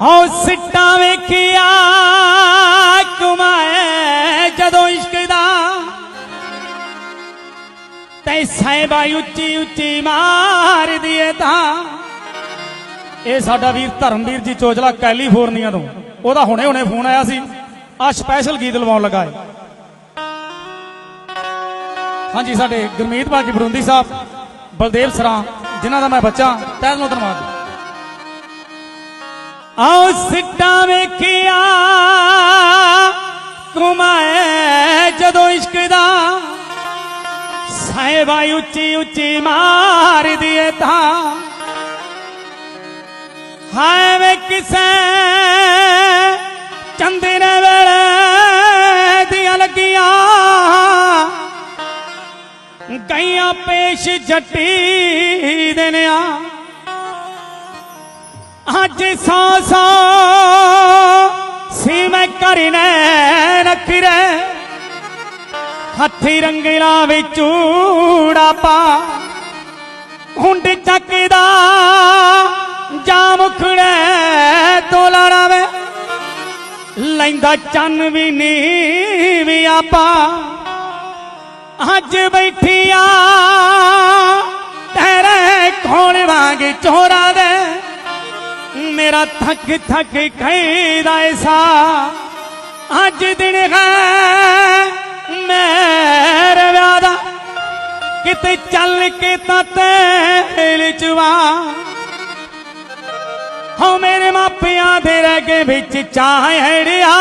ਹਉ ਸਿੱਟਾਂ ਵੇਖਿਆ ਕੁਮਾਏ ਜਦੋਂ ਇਸ਼ਕ ਦਾ। ਤੈ ਸਹਿਬਾ ਉੱਚੀ ਉੱਚੀ ਮਾਰ ਦੀਏ ਤਾਂ। ਇਹ ਸਾਡਾ ਵੀਰ ਧਰਮਵੀਰ ਜੀ ਚੋਚਲਾ ਕੈਲੀਫੋਰਨੀਆ ਤੋਂ। ਉਹਦਾ ਹੁਣੇ ਹੁਣੇ ਫੋਨ ਆਇਆ ਸੀ। ਆ ਸਪੈਸ਼ਲ ਗੀਤ ਲਵਾਉਣ ਲੱਗਾ ਹੈ ਹਾਂਜੀ, ਸਾਡੇ ਗੁਰਮੀਤ ਬਾਜੀ ਬਰੁੰਦੀ ਸਾਹਿਬ, ਬਲਦੇਵ ਸਰਾਂ, ਜਿਨ੍ਹਾਂ ਦਾ ਮੈਂ ਬੱਚਾ ਤੈਨੂੰ ਧੰਨਵਾਦ। ਆਓ ਸਿੱਟਾਂ ਵੇਖਿਆ। ਕੁਮਾਏ ਜਦੋਂ ਇਸ਼ਕ ਦਾ ਸਾਹਿਬਾ ਉੱਚੀ ਉੱਚੀ ਮਾਰ ਦੀਏ ਤਾਂ। ਹਾਏ ਵੇ ਕਿਸੇ ਚੰਦਨ ਵੇਲੇ ਦੀਆਂ ਲੱਗੀਆਂ। ਗਈਆਂ ਪੇਸ਼ ਜੱਟੀ ਦੇਨਿਆ ਅੱਜ ਸੌ ਸੌ ਸੀ ਮੈਂ ਕਰਨੇ ਨਖਰੇ ਹੱਥੀ ਰੰਗਲਾ ਵਿੱਚ ਊੜਾ ਹੁੰਡ ਚੱਕਦਾ ਜਾ ਮੁਖੜੇ ਤੋਂ ਲੜਾਵੇ ਲੈਂਦਾ ਚੰਨ ਵੀ ਨੀ ਵੀ ਆਪਾ। ਅੱਜ ਬੈਠੀਆਂ ਤੇਰੇ ਕੋਲ ਵਾਂਗ ਚੋਰਾ ਦੇ। ਮੇਰਾ ਥੱਕ ਥੱਕ ਕਹਿਦਾ ਐਸਾ ਅੱਜ ਦਿਨ ਹੈ ਮੇਰੇ ਵਿਆਹ ਦਾ। ਕਿਤੇ ਚੱਲ ਕੇ ਤਾਂ ਤੇਲ ਚਵਾ। ਹੋ ਮੇਰੇ ਮਾਪਿਆਂ ਦੇ ਰਹਿ ਗਏ ਵਿੱਚ ਚਾਹੜਿਆ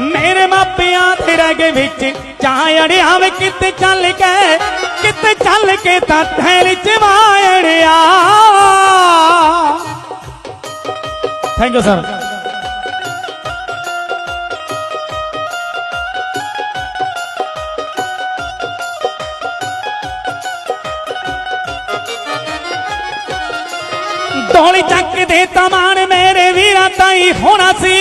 ਮੇਰੇ ਮਾਪਿਆਂ ਦੇ ਰਹਿ ਗਏ ਵਿੱਚ ਚਾਹੜਿਆ ਵੇ ਕਿਤੇ ਚੱਲ ਕੇ ਕਿਤੇ ਚੱਲ ਕੇ ਤਾਂ ਤੇਲ ਚਵਾੜਿਆ ਥੈਂਕ ਯੂ ਸਰ ਢੋਲੀ ਚੱਕ ਦੇ ਤਮਾਨ ਮੇਰੇ ਵੀਰਾਂ ਤਾਈ ਹੋਣਾ ਸੀ।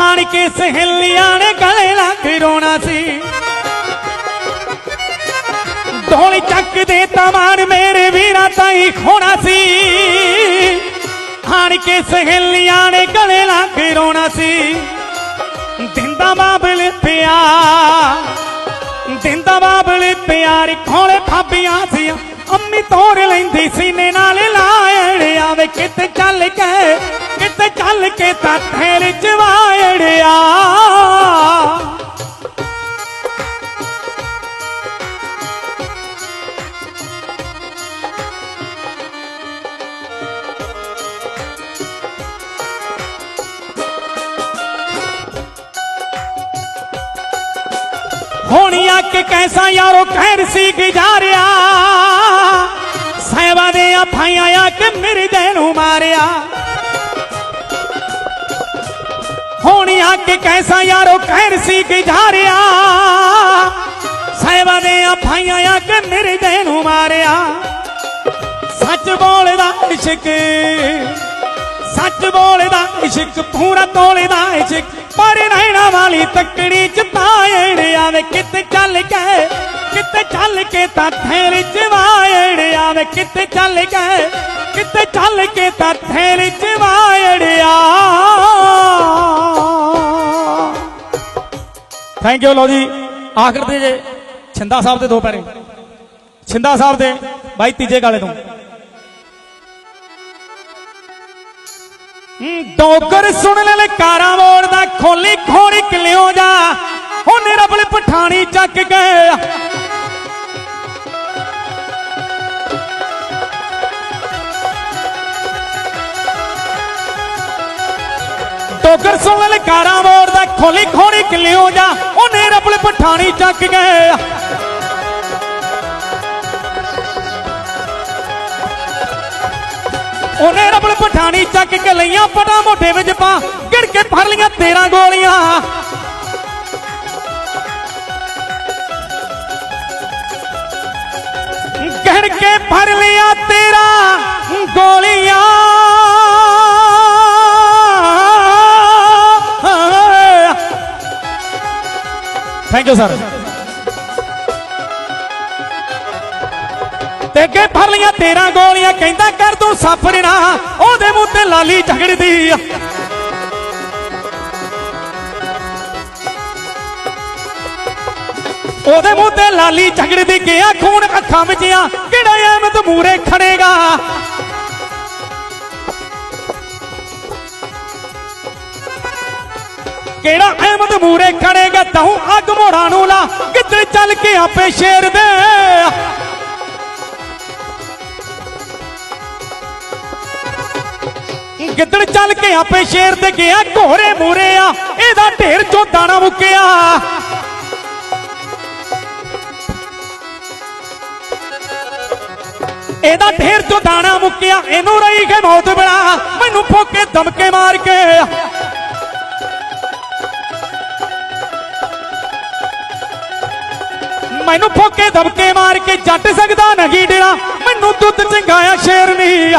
ਆਣ ਕੇ ਸਹੇਲੀਆਂ ਨੇ ਗਲੇ ਲੱਗ ਰੋਣਾ ਸੀ। ਚੱਕ ਦੇ ਤਮਾਨ ਮੇਰੇ ਵੀਰਾਂ ਤਾਈ ਆਣ ਕੇ ਸਹੇਲੀਆਂ ਨੇ ਗਲੇ ਲੱਗ ਰੋਣਾ ਸੀ। ਦਿੰਦਾ ਬਾਬਲ ਪਿਆ ਦਿੰਦਾ ਬਾਬਲ ਪਿਆਰ ਖੋਲੇ ਫਾਬੀਆਂ ਸੀ ਅੰਮੀ ਤੋੜ ਲੈਂਦੀ ਸੀਨੇ ਨਾਲ ਲਾਇੜਿਆ ਵੇ ਕਿਤੇ ਚੱਲ ਕੇ, ਕਿਤੇ ਚੱਲ ਕੇ ਤਾਂ ਠੇਰ ਜਵਾਇੜਿਆ ਹੋਣੀ ਆ ਕਿ ਕੈਸਾ ਯਾਰੋ ਕਹਿਰ ਸੀ ਗੁਜ਼ਾਰਿਆ। ਸਹਿਬਾ ਦੇ ਆਫਾਈਆਂ ਆ ਕਿ ਮਿਰਦੇ ਨੂੰ ਮਾਰਿਆ। ਹੋਣੀਆਂ ਕਿ ਕੈਸਾ ਯਾਰੋ ਕਹਿਰ ਸੀ ਗੁਜ਼ਾਰਿਆ। ਸਹਿਬਾ ਦੇ ਆਫਾਈਆਂ ਆ ਕਿ ਮਿਰਦੇ ਨੂੰ ਮਾਰਿਆ। ਸੱਚ ਬੋਲਦਾ ਇਸ਼ਕ, ਸੱਚ ਬੋਲਦਾ ਇਸ਼ਕ, ਪੂਰਾ ਤੋਲਦਾ ਇਸ਼ਕ। ਪਰ ਰਹਿਣਾ ਵਾਲੀ ਤੱਕੜੀ ਚ ਪਾਇੜਿਆ ਵੇ ਕਿਤੇ ਚੱਲ ਕੇ ਕਿਤੇ ਚੱਲ ਕੇ ਤਾਂ ਥੇਰ ਚ ਵਾਇੜਿਆ ਵੇ ਕਿਤੇ ਚੱਲ ਕੇ ਕਿਤੇ ਚੱਲ ਕੇ ਤਾਂ ਥੇਰ ਚ ਵਾਇੜਿਆ ਥੈਂਕ ਯੂ ਲੋ ਜੀ। ਆਖਰ ਦੇ ਜੇ ਛਿੰਦਾ ਸਾਹਿਬ ਦੇ ਦੋ ਪੈਰੇ। ਛਿੰਦਾ ਸਾਹਿਬ ਦੇ ਬਾਈ ਤੀਜੇ ਗਾਲੇ ਤੋਂ। ਡੋਗਰ ਸੁਣ ਲੈ ਕਾਰਾਂ ਲਕਾਰਾਂ ਮੋੜਦਾ ਖੋਲੀ ਖੋਰੀ ਕਿਲਿਓ ਜਾ। ਹੁਣ ਰਬਲ ਪਠਾਣੀ ਚੱਕ ਗਏ ਡੋਗਰ ਸੁਣ ਲੈ ਲਕਾਰਾਂ ਮੋੜਦਾ ਖੋਲੀ ਖੋਰੀ ਕਿਲਿਓ ਜਾ। ਉਹਨੇ ਰਬਲ ਪਠਾਣੀ ਚੱਕ ਗਏ ਉਹਨੇ ਰਬਲ ਪਠਾਣੀ ਚੱਕ ਕੇ ਲਈਆਂ, ਪਟਾ ਮੋਢੇ ਵਿੱਚ ਪਾ, ਗਿੜ ਕੇ ਫੜ ਲੀਆਂ 13 ਗੋਲੀਆਂ। ਗਿੜ ਕੇ ਫੜ ਲਿਆ 13 ਗੋਲੀਆਂ। ਥੈਂਕ ਯੂ ਸਰ ਤੇ ਅੱਗੇ ਫੜ ਲੀਆਂ ਤੇਰਾਂ ਗੋਲੀਆਂ, ਕਹਿੰਦਾ ਕਰ ਤੂੰ ਸਫਰ ਨਾ। ਉਹਦੇ ਮੂੰਹ ਤੇ ਲਾਲੀ ਝਗੜਦੀ ਆ। ਉਹਦੇ ਮੂੰਹ ਤੇ ਲਾਲੀ ਝਗੜਦੀ ਗਿਆ, ਖੂਨ ਅੱਖਾਂ ਵਿੱਚ ਆ ਕਿਹੜਾ ਐਮਤ ਮੂਰੇ ਖੜੇਗਾ? ਕਿਹੜਾ ਅਹਿਮਦ ਮੂਰੇ ਖੜੇਗਾ, ਤੂੰ ਅੱਗ ਮੋੜਾਂ ਨੂੰ ਲਾ, ਕਿੱਧਰ ਚੱਲ ਕੇ ਆਪੇ ਸ਼ੇਰ ਦੇ ਗਿੱਦੜ ਆਪੇ ਸ਼ੇਰ ਤੇ ਗਿਆ, ਘੋੜੇ ਮੂਰੇ ਆ। ਇਹਦਾ ਢੇਰ ਚੋਂ ਦਾਣਾ ਮੁੱਕਿਆ। ਇਹਦਾ ਢੇਰ ਚੋਂ ਦਾਣਾ ਮੁੱਕਿਆ, ਇਹਨੂੰ ਰਹੀ ਕੇ ਮੌਤ ਬਣਾ ਮੈਨੂੰ ਫੋਕੇ ਦਮਕੇ ਮਾਰ ਕੇ। ਮੈਨੂੰ ਫੋਕੇ ਦਬਕੇ ਮਾਰ ਕੇ, ਜੱਟ ਸਕਦਾ ਨਹੀਂ ਡੇਰਾ ਮੈਨੂੰ ਦੁੱਧ ਚੰਗਾਇਆ ਸ਼ੇਰ ਨਹੀਂ।